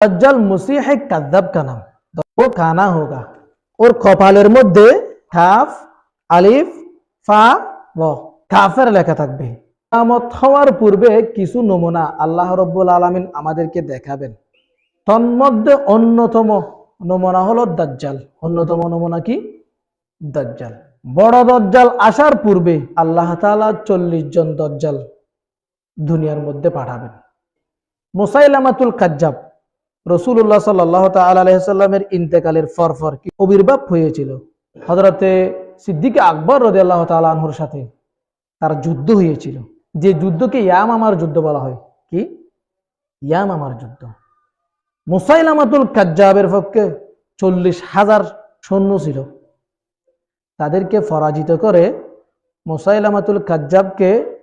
দজ্জাল মুসিহ কাদ্দাব কা নাম। ও কানা হোগা। ওর কপালের মধ্যে কাফ, আলিফ, ফা ও কাফের লেখা থাকবে। কিয়ামত হওয়ার পূর্বে কিছু নমুনা আল্লাহ রব্বুল আলমিন আমাদেরকে দেখাবেন। তন্মধ্যে অন্যতম নমুনা হলো দাজ্জাল। অন্যতম নমুনা কি? দাজ্জাল। বড় দজ্জাল আসার পূর্বে আল্লাহ তালা চল্লিশ জন দজ্জাল দুনিয়ার মধ্যে পাঠাবেন। মুসাইলামাতুল কাজ্জাব। রসুল্লাহ সাল্লাহ তাল্লামের ইন্তেকালের ফরফর কি আবির্ভাব হয়েছিল? হজরতে সিদ্দিক আকবর রদে আল্লাহ তালাহুর সাথে তার যুদ্ধ হয়েছিল। যে যুদ্ধকে ইয়াম আমার যুদ্ধ বলা হয়। কি? ইয়াম আমার যুদ্ধ। মুসাইলামাতুল কাজ্জাবের পক্ষে চল্লিশ হাজার সৈন্য ছিল। তাদেরকে পরাজিত করে মুসাইলামাতুল কাজ্জাবকে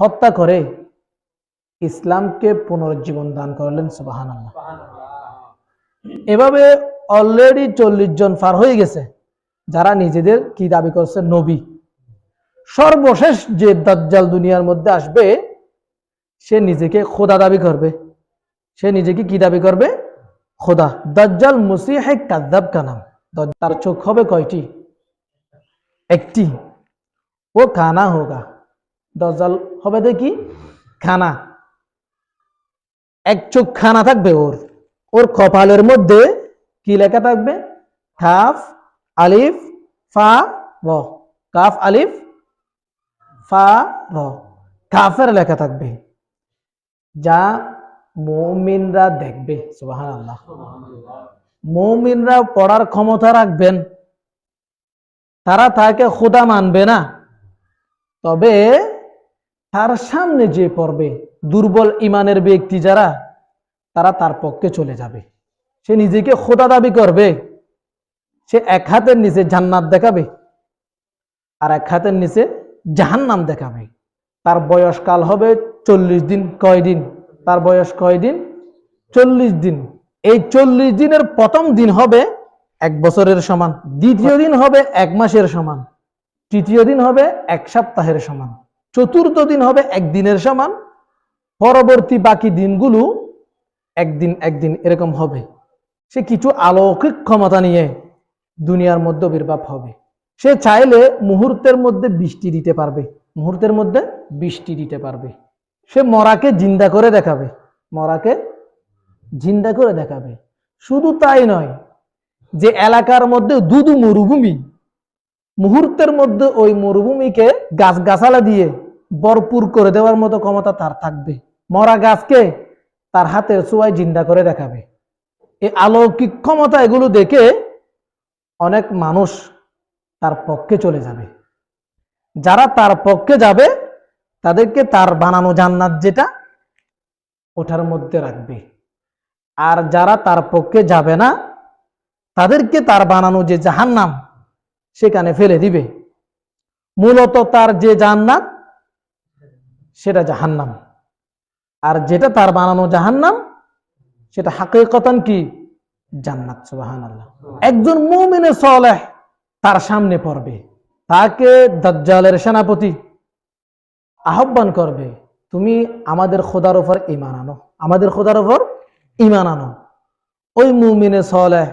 হত্যা করে ইসলামকে পুনরুজ্জীবন দান করলেন সুবাহান আল্লাহ এভাবে অলরেডি চল্লিশ জন পার হয়ে গেছে যারা নিজেদের কি দাবি করছে? নবী। সর্বশেষ যে দাজ্জাল দুনিয়ার মধ্যে আসবে সে নিজেকে খোদা দাবি করবে। সে নিজেকে কি দাবি করবে? খোদা। দাজ্জাল মুসিহে কাদ্দাব কানাম তার চোখ হবে কয়টি? একটি। ও খানা হোগা। দজ্জাল হবে দেখি? খানা। এক চোখ খানা থাকবে ওর। ওর কপালের মধ্যে কি লেখা থাকবে? কাফ, আলিফ, ফা, র। কাফ, আলিফ, ফা, র। কাফের লেখা থাকবে। যা মৌমিনরা দেখবে সুবাহান আল্লাহ মৌমিনরা পড়ার ক্ষমতা রাখবেন। তারা তাকে খোদা মানবে না। তবে তার সামনে যে পড়বে দুর্বল ইমানের ব্যক্তি যারা, তারা তার পক্ষে চলে যাবে। সে নিজেকে খোদা দাবি করবে, সে এক হাতের নিচে জান্নাত দেখাবে আর এক হাতের নিচে জাহান্নাম দেখাবে। তার বয়সকাল হবে চল্লিশ দিন, কয় দিন? তার বয়স কয় দিন? চল্লিশ দিন। এই চল্লিশ দিনের প্রথম দিন হবে এক বছরের সমান, দ্বিতীয় দিন হবে এক মাসের সমান, তৃতীয় দিন হবে এক সপ্তাহের সমান, চতুর্থ দিন হবে একদিনের সমান পরবর্তী বাকি দিনগুলো একদিন একদিন এরকম হবে। সে কিছু অলৌকিক ক্ষমতা নিয়ে দুনিয়ার মধ্যে আবির্ভাব হবে। সে চাইলে মুহূর্তের মধ্যে বৃষ্টি দিতে পারবে। মুহূর্তের মধ্যে বৃষ্টি দিতে পারবে। সে মরাকে জিন্দা করে দেখাবে। মরাকে জিন্দা করে দেখাবে। শুধু তাই নয়, যে এলাকার মধ্যে দুদু মরুভূমি, মুহূর্তের মধ্যে ওই মরুভূমিকে গাছগাছালা দিয়ে ভরপুর করে দেওয়ার মতো ক্ষমতা তার থাকবে। মরা গাছকে তার হাতের ছোঁয়ায় জিন্দা করে দেখাবে। এই অলৌকিক ক্ষমতা এগুলো দেখে অনেক মানুষ তার পক্ষে চলে যাবে। যারা তার পক্ষে যাবে, তাদেরকে তার বানানো জান্নাত যেটা ওঠার মধ্যে রাখবে। আর যারা তার পক্ষে যাবে না, তাদেরকে তার বানানো যে জাহান্নাম, সেখানে ফেলে দিবে। মূলত তার যে জান্নাত, সেটা জাহান্নাম। আর যেটা তার বানানো জাহান্নাম, সেটা হাকিকতান কি? জান্নাত সুবাহান আল্লাহ একজন মুমিনে সলেহ তার সামনে পড়বে, তাকে দাজ্জালের সেনাপতি আহ্বান করবে, তুমি আমাদের খোদার ওপর ইমান আনো, আমাদের খোদার উপর ইমান আনো। ওই মুমিনে সলেহ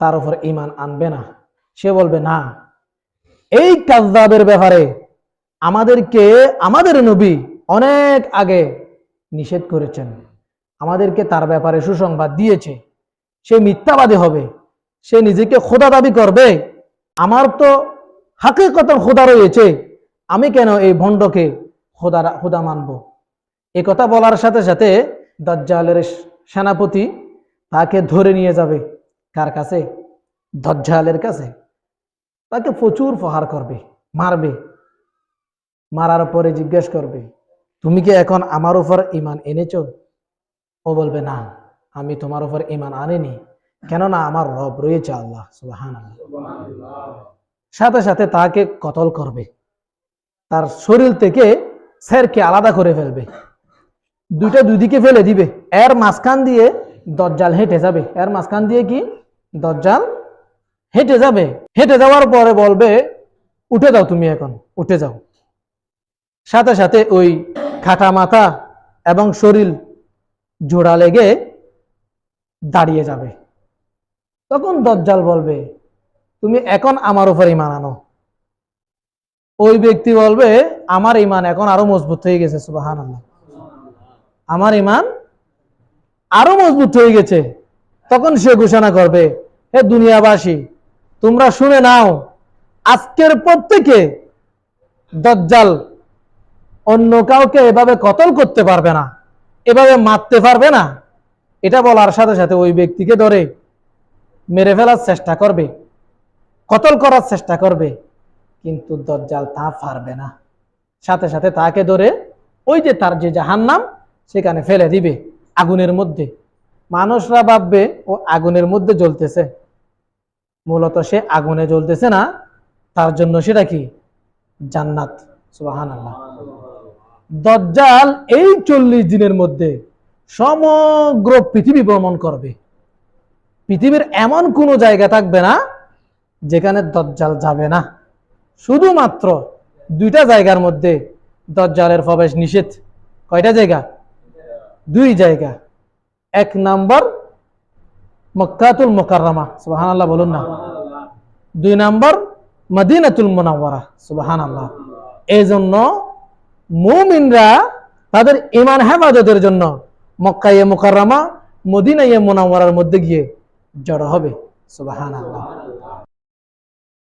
তার উপর ইমান আনবে না। সে বলবে, না, এই কাজদাবের ব্যাপারে আমাদেরকে, আমাদের নবী অনেক আগে নিষেধ করেছেন। আমাদেরকে তার ব্যাপারে সুসংবাদ দিয়েছে। সে মিথ্যাবাদী হবে। সে নিজেকে খোদা দাবি করবে। আমার তো হাকে কত খোদা রয়েছে। আমি কেন এই ভণ্ডকে খোদা খোদা মানব? এ কথা বলার সাথে সাথে দজ্জালের সেনাপতি তাকে ধরে নিয়ে যাবে। কার কাছে? দজ্জালের কাছে। তাকে প্রচুর প্রহার করবে। মারবে। মারার পরে জিজ্ঞেস করবে তুমি কি এখন আমার উপর ইমান এনেছ? ও বলবে, না, আমি তোমার উপর ইমান আনিনি। কেননা আমার রব রয়েছে আল্লাহ সুবাহান সাথে সাথে তাকে কতল করবে? তার শরীর থেকে স্যারকে আলাদা করে ফেলবে। দুইটা দুদিকে ফেলে দিবে। এর মাঝখান দিয়ে দজ্জাল হেঁটে যাবে। এর মাঝখান দিয়ে কি? দজ্জাল হেঁটে যাবে। হেঁটে যাওয়ার পরে বলবে, উঠে যাও তুমি এখন, উঠে যাও। সাথে সাথে ওই খাটা মাথা এবং শরীর জোড়া লেগে দাঁড়িয়ে যাবে। তখন দজ্জাল বলবে, তুমি এখন আমার উপর ইমান আনো। ওই ব্যক্তি বলবে, আমার ইমান এখন আরও মজবুত হয়ে গেছে সুবাহান আমার ইমান আরও মজবুত হয়ে গেছে। তখন সে ঘোষণা করবে, হে দুনিয়াবাসী, তোমরা শুনে নাও, আজকের পর থেকে দজ্জাল অন্য কাউকে এভাবে কতল করতে পারবে না, এভাবে মারতে পারবে না। এটা বলার সাথে সাথে ওই ব্যক্তিকে ধরে মেরে ফেলার চেষ্টা করবে, কতল করার চেষ্টা করবে, কিন্তু দজ্জাল তা পারবে না। সাথে সাথে তাকে ধরে ওই যে তার যে জাহান্নাম, সেখানে ফেলে দিবে আগুনের মধ্যে। মানুষরা ভাববে, ও আগুনের মধ্যে জ্বলতেছে। মূলত সে আগুনে জ্বলতেছে না, তার জন্য সেটা কি? জান্নাত সুবাহান আল্লাহ দজ্জাল এই চল্লিশ দিনের মধ্যে সমগ্র পৃথিবী ভ্রমণ করবে। পৃথিবীর এমন কোনো জায়গা থাকবে না যেখানে দজ্জাল যাবে না। শুধুমাত্র দুইটা জায়গার মধ্যে দজ্জালের প্রবেশ নিষেধ। কয়টা জায়গা? দুই জায়গা। এক নাম্বার মক্কাতুল মোকাররমা সুবাহান আল্লাহ বলুন না। দুই নাম্বার মদিনাতুল মোনাওয়ারা সুবাহান আল্লাহ এই জন্য মুমিনরা তাদের ইমান হেফাজতের জন্য মক্কাইয়ে মোকাররমা মদিনাইয়ে মোনামার মধ্যে গিয়ে জড়ো হবে। আল্লাহ